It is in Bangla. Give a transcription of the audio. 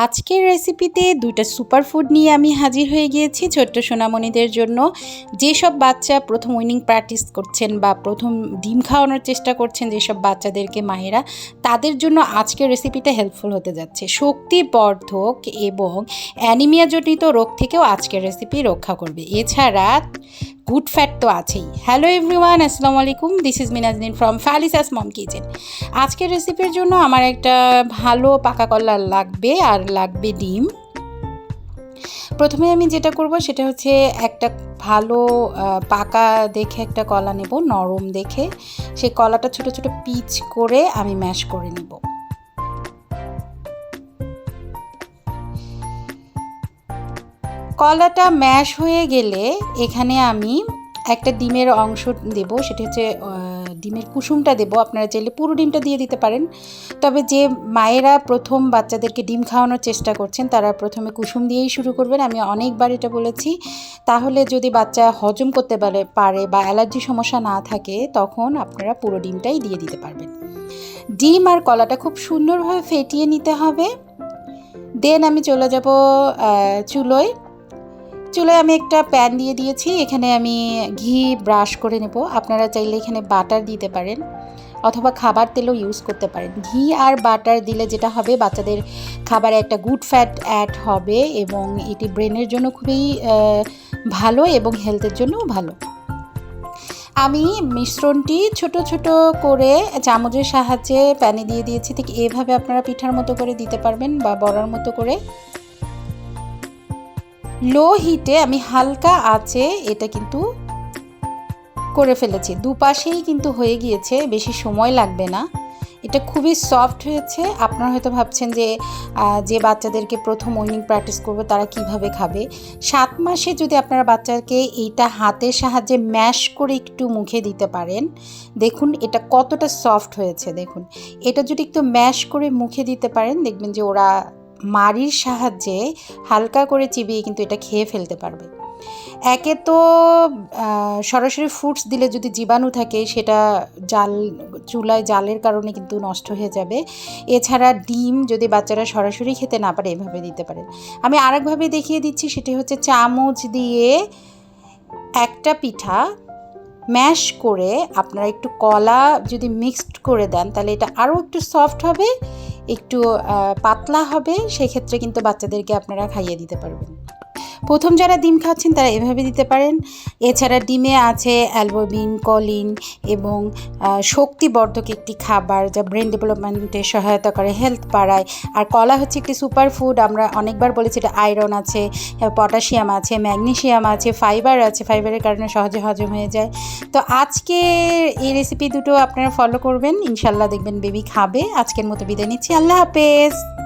আজকের রেসিপিতে দুইটা সুপারফুড নিয়ে আমি হাজির হয়ে গিয়েছি ছোট্ট সোনামণিদের জন্য। যেসব বাচ্চা প্রথম উইনিং প্র্যাকটিস করছেন বা প্রথম ডিম খাওয়ানোর চেষ্টা করছেন যেসব বাচ্চাদেরকে মায়েরা, তাদের জন্য আজকের রেসিপিটা হেল্পফুল হতে যাচ্ছে। শক্তিবর্ধক এবং অ্যানিমিয়াজনিত রোগ থেকেও আজকের রেসিপি রক্ষা করবে। এছাড়া গুড ফ্যাট তো আছেই। হ্যালো এভরিওয়ান আসসালামু আলাইকুম। দিস ইজ মিনাজদিন ফ্রম ফ্যালিসাস মম কিচেন আজকের রেসিপির জন্য আমার একটা ভালো পাকা কলা লাগবে, আর লাগবে ডিম। প্রথমে আমি যেটা করব সেটা হচ্ছে একটা ভালো পাকা দেখে একটা কলা নেব, নরম দেখে। সেই কলাটা ছোট ছোট পিচ করে আমি ম্যাশ করে নেব। কলাটা ম্যাশ হয়ে গেলে এখানে আমি একটা ডিমের অংশ দেব, সেটা হচ্ছে ডিমের কুসুমটা দেব। আপনারা চাইলে পুরো ডিমটা দিয়ে দিতে পারেন। তবে যে মায়েরা প্রথম বাচ্চাদেরকে ডিম খাওয়ানোর চেষ্টা করছেন, তারা প্রথমে কুসুম দিয়েই শুরু করবেন। আমি অনেকবার এটা বলেছি। তাহলে যদি বাচ্চা হজম করতে পারে বা অ্যালার্জি সমস্যা না থাকে, তখন আপনারা পুরো ডিমটাই দিয়ে দিতে পারবেন। ডিম আর কলাটা খুব সুন্দরভাবে ফেটিয়ে নিতে হবে। দেন আমি চলে যাব চুলোয়। চুলোয় আমি একটা প্যান দিয়ে দিয়েছি। এখানে আমি ঘি ব্রাশ করে নেব। আপনারা চাইলে এখানে বাটার দিতে পারেন অথবা খাবার তেলও ইউজ করতে পারেন। ঘি আর বাটার দিলে যেটা হবে, বাচ্চাদের খাবারে একটা গুড ফ্যাট অ্যাড হবে এবং এটি ব্রেনের জন্য খুবই ভালো এবং হেলথের জন্যও ভালো। আমি মিশ্রণটি ছোট ছোট করে চামচের সাহায্যে প্যানে দিয়ে দিয়েছি। ঠিক এভাবে আপনারা পিঠার মতো করে দিতে পারবেন বা বড়ার মতো করে। লো হিটে আমি হালকা আঁচে এটা কিন্তু করে ফেলেছি। দুপাশেই কিন্তু হয়ে গিয়েছে, বেশি সময় লাগবে না। এটা খুবই সফট হয়েছে। আপনারা হয়তো ভাবছেন যে যে বাচ্চাদেরকে প্রথম উইনিং প্র্যাকটিস করবে, তারা কীভাবে খাবে? সাত মাসে যদি আপনারা বাচ্চাকে এইটা হাতের সাহায্যে ম্যাশ করে একটু মুখে দিতে পারেন, দেখুন এটা কতটা সফট হয়েছে, দেখুন। এটা যদি একটু ম্যাশ করে মুখে দিতে পারেন, দেখবেন যে ওরা মাড়ির সাহায্যে হালকা করে চিবিয়ে কিন্তু এটা খেয়ে ফেলতে পারবে। একে তো সরাসরি ফ্রুটস দিলে যদি জীবাণু থাকে, সেটা জাল, চুলায় জালের কারণে কিন্তু নষ্ট হয়ে যাবে। এছাড়া ডিম যদি বাচ্চারা সরাসরি খেতে না পারে, এভাবে দিতে পারেন আমি আরেকভাবে দেখিয়ে দিচ্ছি, সেটি হচ্ছে চামচ দিয়ে একটা পিঠা ম্যাশ করে আপনারা একটু কলা যদি মিক্সড করে দেন, তাহলে এটা আরও একটু সফট হবে। একটু পাতলা হবে সেক্ষেত্রে কিন্তু বাচ্চাদেরকে আপনারা খাইয়ে দিতে পারবেন। প্রথম যারা ডিম খাচ্ছেন তারা এভাবে দিতে পারেন। এছাড়া ডিমে আছে অ্যালবোবিন কলিন এবং শক্তিবর্ধক একটি খাবার যা ব্রেন ডেভেলপমেন্টে সহায়তা করে হেলথ বাড়ায়। আর কলা হচ্ছে একটি সুপার ফুড, আমরা অনেকবার বলেছি এটা আয়রন আছে পটাশিয়াম আছে, ম্যাগনেশিয়াম আছে, ফাইবার আছে, ফাইবারের কারণে সহজে হজম হয়ে যায়। তো আজকে এই রেসিপি দুটো আপনারা ফলো করবেন, ইনশাল্লাহ দেখবেন বেবি খাবে। আজকের মতো বিদায় নিচ্ছি, আল্লাহ হাফেজ।